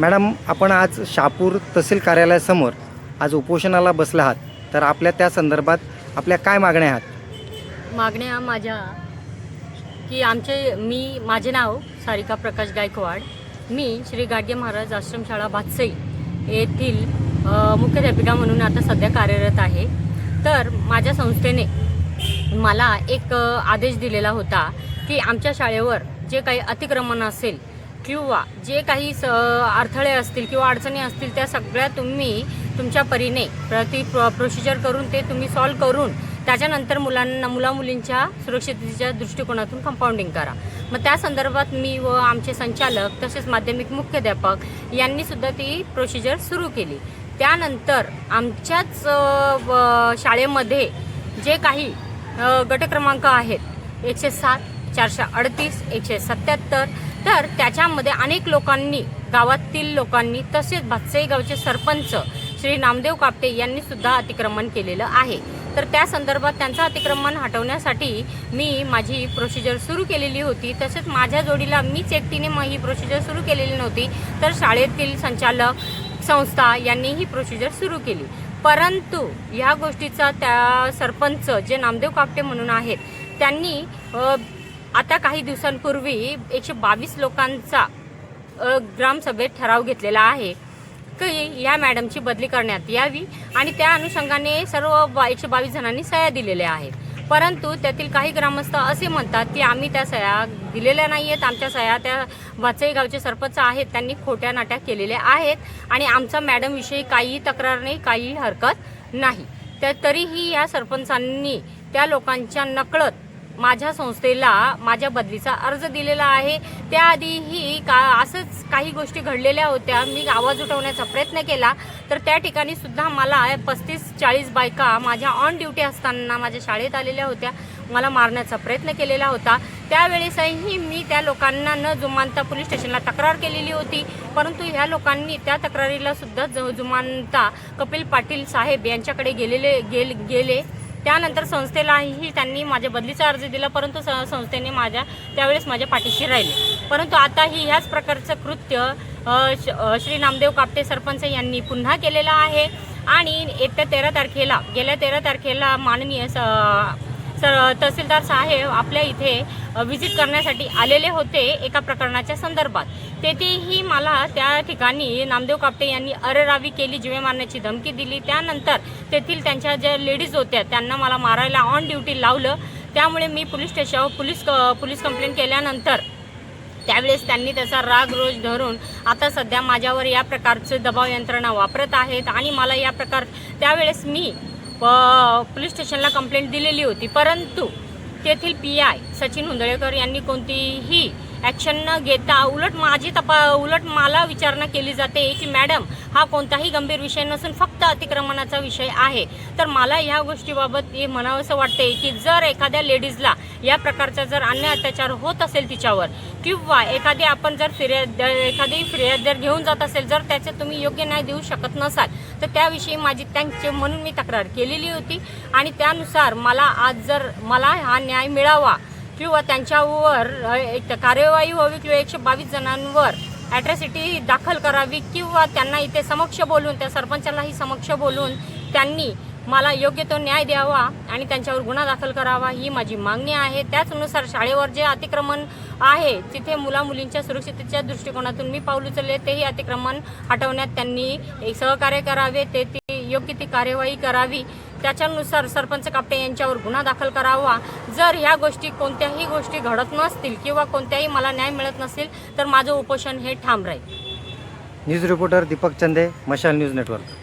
Madam आपण आज शापूर तहसील कार्यालयासमोर आज उपोषणाला बसला आहात. तर आपल्या त्या संदर्भात आपल्या काय मागण्या आहात? मागण्या माझ्या की आमचे मी माझे नाव सारिका प्रकाश गायकवाड. मी श्री गाडगे महाराज आश्रमशाळा भातसई येथील मुख्याध्यापिका म्हणून आता सध्या कार्यरत आहे. तर माझ्या संस्थेने मला एक आदेश दिलेला होता की आमच्या शाळेवर जे काही अतिक्रमण असेल किंवा जे काही स अडथळे असतील किंवा अडचणी असतील त्या सगळ्या तुम्ही तुमच्या परीने प्रति प्र प्रोसिजर करून ते तुम्ही सॉल्व करून त्याच्यानंतर मुलांना मुलामुलींच्या सुरक्षिततेच्या दृष्टिकोनातून कंपाऊंडिंग करा. मग त्या संदर्भात मी व आमचे संचालक तसेच माध्यमिक मुख्याध्यापक यांनीसुद्धा ती प्रोसिजर सुरू केली. त्यानंतर आमच्याच व- शाळेमध्ये जे काही गटक्रमांक गट क्रमांक आहेत एकशे सात चारशे अडतीस एकशे सत्याहत्तर. तर त्याच्यामध्ये अनेक लोकांनी गावातील लोकांनी तसेच भातसाई गावचे सरपंच श्री नामदेव कापटे यांनी सुद्धा अतिक्रमण केलेलं आहे. तर त्या संदर्भात त्यांचं अतिक्रमण हटवण्यासाठी मी माझी प्रोसिजर सुरू केलेली होती. तसेच माझ्या जोडीला मीच एकटीने मग ही प्रोसिजर सुरू केलेली नव्हती. तर शाळेतील संचालक संस्था यांनी ही प्रोसिजर सुरू केली. परंतु ह्या गोष्टीचा त्या सरपंच जे नामदेव कापटे म्हणून आहेत त्यांनी आता काही दिवसांपूर्वी एकशे बावीस लोकांचा ग्रामसभेत ठराव घेतलेला आहे की या मॅडमची बदली करण्यात यावी आणि त्या अनुषंगाने सर्व बा एकशे बावीस जणांनी सह्या दिलेल्या आहेत. परंतु त्यातील काही ग्रामस्थ असे म्हणतात की आम्ही त्या सह्या दिलेल्या नाही आहेत आमच्या सह्या त्या वाचई गावचे सरपंच आहेत त्यांनी खोट्या नाट्या केलेल्या आहेत आणि आमचा मॅडमविषयी काहीही तक्रार नाही काहीही हरकत नाही. तर तरीही या सरपंचांनी त्या लोकांच्या नकळत माझ्या संस्थेला माझ्या बदलीचा अर्ज दिलेला आहे. त्याआधीही का असंच काही गोष्टी घडलेल्या होत्या. मी आवाज उठवण्याचा प्रयत्न केला. तर त्या ठिकाणी सुद्धा मला पस्तीस चाळीस बायका माझ्या ऑन ड्युटी असताना माझ्या शाळेत आलेल्या होत्या. मला मारण्याचा प्रयत्न केलेला होता. त्यावेळेसही मी त्या लोकांना न जुमानता पोलीस स्टेशनला तक्रार केलेली होती. परंतु ह्या लोकांनी त्या तक्रारीला सुद्धा ज- जुमानता कपिल पाटील साहेब यांच्याकडे गेलेले गेल गेले. त्यानंतर संस्थेलाही त्यांनी माझ्या बदलीचा अर्ज दिला परंतु स- संस्थेने माझ्या त्यावेळेस माझ्या पाठीशी राहिले. परंतु आताही ह्याच प्रकारचं कृत्य श- श्री नामदेव कापटे सरपंच यांनी पुन्हा केलेलं आहे. आणि येत्या तेरा तारखेला गेल्या तेरा तारखेला माननीय स सर तहसीलदार साहेब आपल्या इथे व्हिजिट करण्यासाठी आलेले होते एका प्रकरणाच्या संदर्भात. तेथेही मला त्या ठिकाणी नामदेव कापटे यांनी अरेरावी केली जिवे मारण्याची धमकी दिली. त्यानंतर तेथील त्यांच्या ज्या लेडीज होत्या त्यांना मला मारायला ऑन ड्युटी लावलं. त्यामुळे मी पोलीस स्टेशनवर पोलीस क- पोलीस कंप्लेंट केल्यानंतर त्यावेळेस त्यांनी त्याचा राग रोज धरून आता सध्या माझ्यावर या प्रकारचं दबाव यंत्रणा वापरत आहेत आणि मला या प्रकार त्यावेळेस मी प- पोलीस स्टेशनला कंप्लेंट दिलेली होती. परंतु तेथील पी आय सचिन हुंदळेकर यांनी कोणतीही ॲक्शन न घेता उलट माझी तपा उलट मला विचारणा केली जाते की मॅडम हा कोणताही गंभीर विषय नसून फक्त अतिक्रमणाचा विषय आहे. तर मला ह्या गोष्टीबाबत हे म्हणावंसं वाटते की जर एखाद्या लेडीजला या प्रकारचा जर अन्य अत्याचार होत असेल तिच्यावर किंवा एखादी आपण जर फिर्याद एखादी फिर्याद जर घेऊन जात असेल जर त्याचे तुम्ही योग्य न्याय देऊ शकत नसाल तर त्याविषयी माझी त्यांचे म्हणून मी तक्रार केलेली होती. आणि त्यानुसार मला आज जर मला हा न्याय मिळावा किंवा त्यांच्यावर एक कार्यवाही व्हावी किंवा एकशे बावीस जणांवर ॲट्रॅसिटी दाखल करावी किंवा त्यांना इथे समक्ष बोलून त्या सरपंचालाही समक्ष बोलून त्यांनी मला योग्य तो न्याय द्यावा आणि त्यांच्यावर गुन्हा दाखल करावा ही माझी मागणी आहे. त्याचनुसार शाळेवर जे अतिक्रमण आहे तिथे मुला मुलींच्या सुरक्षिततेच्या दृष्टिकोनातून मी पाऊल उचलले. तेही अतिक्रमण हटवण्यात त्यांनी सहकार्य करावे ते ती योग्य ती कार्यवाही करावी. त्याच्यानुसार सरपंच कापटे यांच्यावर गुन्हा दाखल करावा. जर ह्या गोष्टी कोणत्याही गोष्टी घडत नसतील किंवा कोणत्याही मला न्याय मिळत नसेल तर माझं उपोषण हे ठाम राहील. न्यूज रिपोर्टर दीपक चंदे मशाल न्यूज नेटवर्क.